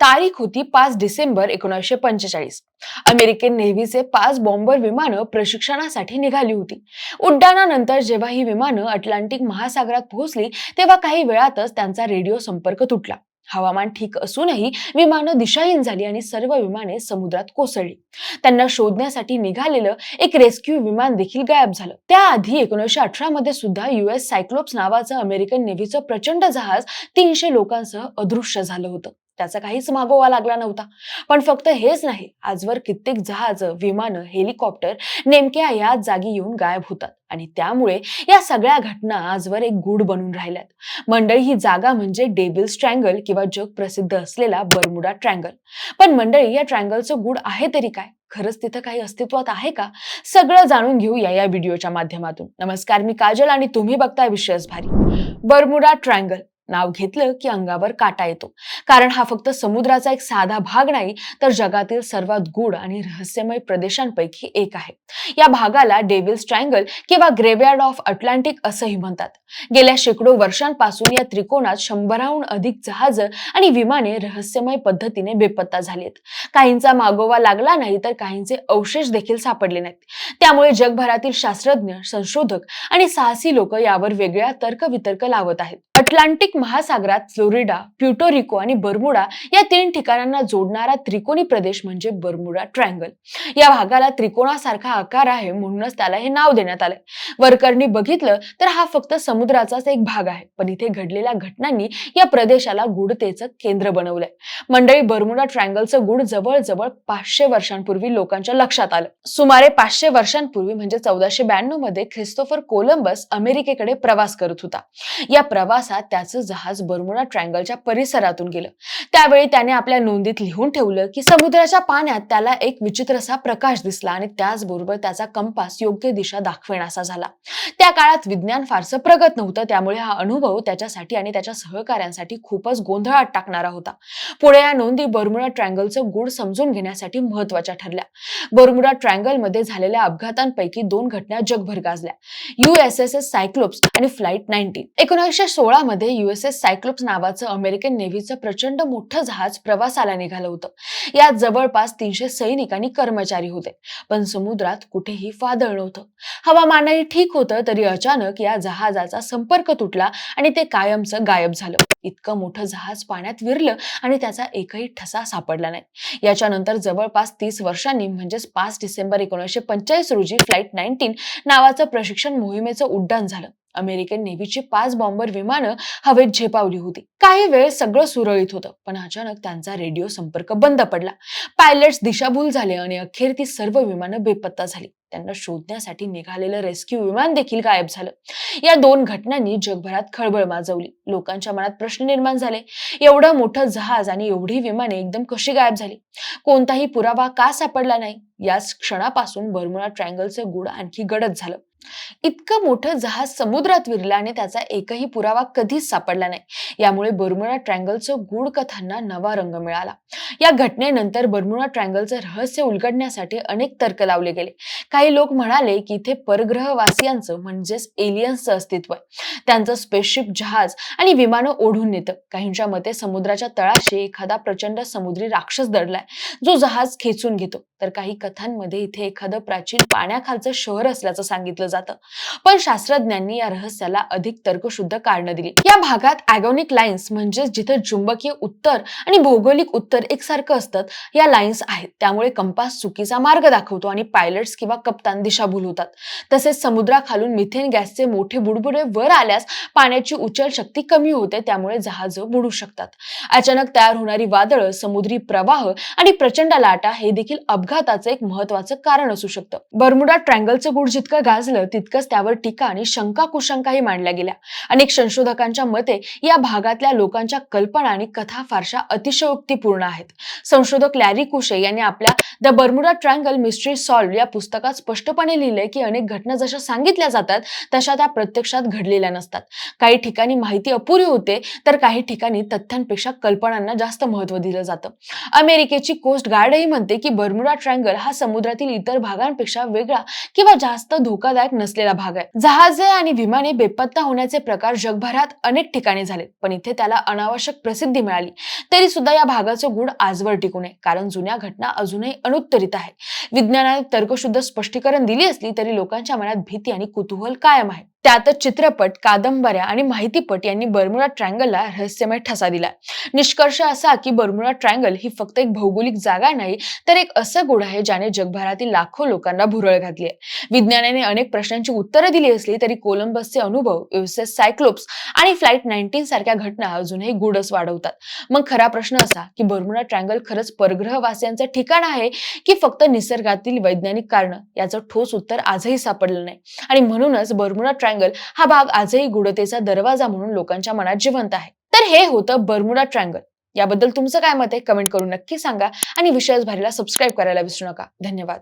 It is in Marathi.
तारीख होती पाच डिसेंबर एकोणीसशे पंचेचाळीस. अमेरिकन नेव्हीचे पाच बॉम्बर विमानं प्रशिक्षणासाठी निघाली होती. उड्डाणानंतर जेव्हा ही विमानं अटलांटिक महासागरात पोहोचली तेव्हा काही वेळातच त्यांचा रेडिओ संपर्क तुटला. हवामान ठीक असूनही विमानं दिशाहीन झाली आणि सर्व विमाने समुद्रात कोसळली. त्यांना शोधण्यासाठी निघालेलं एक रेस्क्यू विमान देखील गायब झालं. त्याआधी एकोणीसशे अठरा मध्ये सुद्धा युएस सायक्लोप्स नावाचं अमेरिकन नेव्हीचं प्रचंड जहाज तीनशे लोकांसह अदृश्य झालं होतं. त्याचा काहीच मागोवा लागला नव्हता. पण फक्त हेच नाही आजवर कित्येक जहाज विमानं हेलिकॉप्टर नेमक्या याच जागी येऊन गायब होतात आणि त्यामुळे या सगळ्या घटना आजवर एक गूढ बनून राहिल्यात. मंडळी ही जागा म्हणजे डेबिल ट्रँगल किंवा जग प्रसिद्ध असलेला बर्मुडा ट्रँगल. पण मंडळी या ट्रँगलचं गूढ आहे तरी काय? खरंच तिथं काही अस्तित्वात आहे का? सगळं जाणून घेऊया या व्हिडिओच्या माध्यमातून. नमस्कार मी काजल आणि तुम्ही बघताय विश्वास भारी. Bermuda triangle. नाव घेतलं की अंगावर काटा येतो. कारण हा फक्त समुद्राचा एक साधा भाग नाही तर जगातील सर्वात गूढ आणि रहस्यमय प्रदेशांपैकी एक आहे. या भागाला डेव्हिल्स ट्रायंगल किंवा ग्रेव्यार्ड ऑफ अटलांटिक असंही म्हणतात. गेल्या शेकडो वर्षांपासून या त्रिकोणात शंभराहून अधिक जहाज आणि विमाने रहस्यमय पद्धतीने बेपत्ता झालेत. काहींचा मागोवा लागला नाही तर काहींचे अवशेष देखील सापडले नाहीत. त्यामुळे जगभरातील शास्त्रज्ञ संशोधक आणि साहसी लोक यावर वेगळ्या तर्कवितर्क लावत आहेत. अटलांटिक महासागरात फ्लोरिडा प्युटोरिको आणि बर्मुडा या तीन ठिकाणांना जोडणारा त्रिकोणी प्रदेश म्हणजे बर्मुडा ट्रँगल या भागाला त्रिकोणासारखा आकार आहे म्हणूनच त्याला हे नाव देण्यात आलंय. वरकरणी बघितलं तर हा फक्त समुद्राचाच एक भाग आहे पण इथे घडलेल्या घटनांनी या प्रदेशाला गुढतेचं केंद्र बनवलंय. मंडळी बर्मुडा ट्रँगलचं गुढ जवळजवळ पाचशे वर्षांपूर्वी लोकांच्या लक्षात आलं. सुमारे पाचशे वर्षांपूर्वी म्हणजे चौदाशे ब्याण्णवमध्ये ख्रिस्तोफर कोलंबस अमेरिकेकडे प्रवास करत होता. या प्रवास प्रवासात त्याचं जहाज बर्मुडा ट्रँगलच्या परिसरातून गेलं. त्यावेळी त्याने आपल्या नोंदीत लिहून ठेवलं की समुद्राच्या पाण्यात त्याला एक विचित्रसा प्रकाश दिसला आणि त्याचबरोबर त्याचा कंपास योग्य दिशा दाखवेनासा झाला. त्या काळात विज्ञान फारसं प्रगत नव्हतं त्यामुळे हा अनुभव त्याच्यासाठी आणि त्याच्या सहकाऱ्यांसाठी खूपच गोंधळात टाकणारा होता. पुढे या नोंदी बर्मुडा ट्रँगलचं गुड समजून घेण्यासाठी महत्त्वाच्या ठरल्या. बर्मुडा ट्रँगलमध्ये झालेल्या अपघातांपैकी दोन घटना जगभर गाजल्या. युएसएस एस सायक्लोप्स आणि फ्लाईट नाईन्टीन. एकोणीसशे सोळा मध्ये युएसएस सायक्लोप्स नावाचं अमेरिकन नेव्हीचं प्रचंड मोठं जहाज प्रवासाला निघालं होतं. यात जवळपास तीनशे सैनिक आणि कर्मचारी होते. पण समुद्रात कुठेही वादळ नव्हतं. हवामानही ठीक होतं तरी अचानक या जहाजाचा संपर्क तुटला आणि ते कायमचं गायब झालं. इतकं मोठं जहाज पाण्यात विरलं आणि त्याचा एकही ठसा सापडला नाही. याच्यानंतर जवळपास तीस वर्षांनी म्हणजेच पाच डिसेंबर एकोणीसशे पंचेचाळीस रोजी फ्लाईट नाईन्टीन नावाचं प्रशिक्षण मोहिमेचं उड्डाण झालं. अमेरिकन नेव्हीची पाच बॉम्बर विमानं हवेत झेपावली होती. काही वेळ सगळं सुरळीत होतं पण अचानक त्यांचा रेडिओ संपर्क बंद पडला. पायलट्स दिशाभूल झाले आणि अखेर ती सर्व विमानं बेपत्ता झाली. त्यांना शोधण्यासाठी निघालेलं रेस्क्यू विमान देखील गायब झालं. या दोन घटनांनी जगभरात खळबळ माजवली. लोकांच्या मनात प्रश्न निर्माण झाले. एवढं मोठं जहाज आणि एवढी विमाने एकदम कशी गायब झाली? कोणताही पुरावा का सापडला नाही? याच क्षणापासून बर्मुडा ट्रँगलचं गुड आणखी गडद झालं. इतकं मोठं जहाज समुद्रात विरलं आणि त्याचा एकही पुरावा कधीच सापडला नाही. यामुळे बर्मुडा ट्रँगलचं गूढ कथांना नवा रंग मिळाला. या घटनेनंतर बर्मुडा ट्रँगलचं रहस्य उलगडण्यासाठी अनेक तर्क लावले गेले. काही लोक म्हणाले की इथे परग्रहवासियांचं म्हणजेच एलियन्सचं अस्तित्व आहे. त्यांचं स्पेसशिप जहाज आणि विमानं ओढून नेतं. काहींच्या मते समुद्राच्या तळाशी एखादा प्रचंड समुद्री राक्षस दडलाय. जो जहाज खेचून घेतो. तर काही कथांमध्ये इथे एखादं प्राचीन पाण्याखालचं शहर असल्याचं सांगितलं जातं. पण शास्त्रज्ञांनी या रहस्याला अधिक तर्कशुद्ध कारणं दिली. या भागात ॲगोनिक लाईन्स म्हणजे जिथे चुंबकीय उत्तर आणि भौगोलिक उत्तर एकसारखं असतात या लाईन्स आहेत. त्यामुळे कंपास चुकीचा मार्ग दाखवतो आणि पायलट्स किंवा कप्तान दिशाभूल होतात. तसेच समुद्राखालून मिथेन गॅसचे मोठे बुडबुडे वर आल्यास पाण्याची उचल शक्ती कमी होते त्यामुळे जहाज बुडू शकतात. अचानक तयार होणारी वादळं समुद्री प्रवाह आणि प्रचंड लाटा हे देखील अपघाताचं एक महत्वाचं कारण असू शकतं. बर्मुडा ट्रँगलचं गुढ जितकं गाजलं तितकंच त्यावर टीका आणि शंका कुशंकाही मांडल्या गेल्या. अनेक संशोधकांच्या मते या भागातल्या लोकांच्या कल्पना आणि कथा फारशा अतिशयोक्तीपूर्ण आहेत. संशोधक लॅरी कुशे यांनी आपल्या the Bermuda triangle mystery solved या पुस्तकात स्पष्टपणे लिहिलंय की अनेक घटना जशा सांगितल्या जातात तशा त्या प्रत्यक्षात घडलेल्या नसतात. काही ठिकाणी माहिती अपुरी होते तर काही ठिकाणी तथ्यांपेक्षा कल्पनांना जास्त महत्त्व दिलं जातं. अमेरिकेची कोस्ट गार्डही म्हणते की बर्मुडा ट्रँगल हा समुद्रातील इतर भागांपेक्षा वेगळा किंवा जास्त धोकादायक नसलेला भाग आहे. जहाजे आणि विमाने बेपत्ता होण्याचे प्रकार जगभरात अनेक ठिकाणी झाले पण इथे त्याला अनावश्यक प्रसिद्धी मिळाली. तरी सुद्धा या भागाचे गुण आजवर टिकू नये कारण जुन्या घटना अजूनही अनुत्तरित आहे विज्ञानाने तर्कशुद्ध स्पष्टीकरण दिली असली तरी लोकांच्या मनात भीती आणि कुतूहल कायम आहे. त्यातच चित्रपट कादंबऱ्या आणि माहितीपट यांनी बर्मुडा ट्रँगलला रहस्यमय ठसा दिला. निष्कर्ष असा की बर्मुडा ट्रँगल ही फक्त एक भौगोलिक जागा नाही तर एक असं गुढ आहे ज्याने जगभरातील लाखो लोकांना भुरळ घातली आहे. विज्ञानाने अनेक प्रश्नांची उत्तरं दिली असली तरी कोलंबसचे अनुभव युसेस सायक्लोप्स आणि फ्लाईट नाईन्टीन सारख्या घटना अजूनही गुडच वाढवतात. मग खरा प्रश्न असा की बर्मुडा ट्रँगल खरंच परग्रहवासियांचं ठिकाण आहे की फक्त निसर्गातील वैज्ञानिक कारण? याचं ठोस उत्तर आजही सापडलं नाही. आणि म्हणूनच बर्मुडा ट्रँगल हा भाग आजही गुढतेचा दरवाजा म्हणून लोकांच्या मनात जिवंत आहे. तर हे होतं बर्मुडा ट्रँगल याबद्दल तुमचं काय मत आहे? कमेंट करून नक्की सांगा आणि विषयच भारीला सबस्क्राईब करायला विसरू नका. धन्यवाद.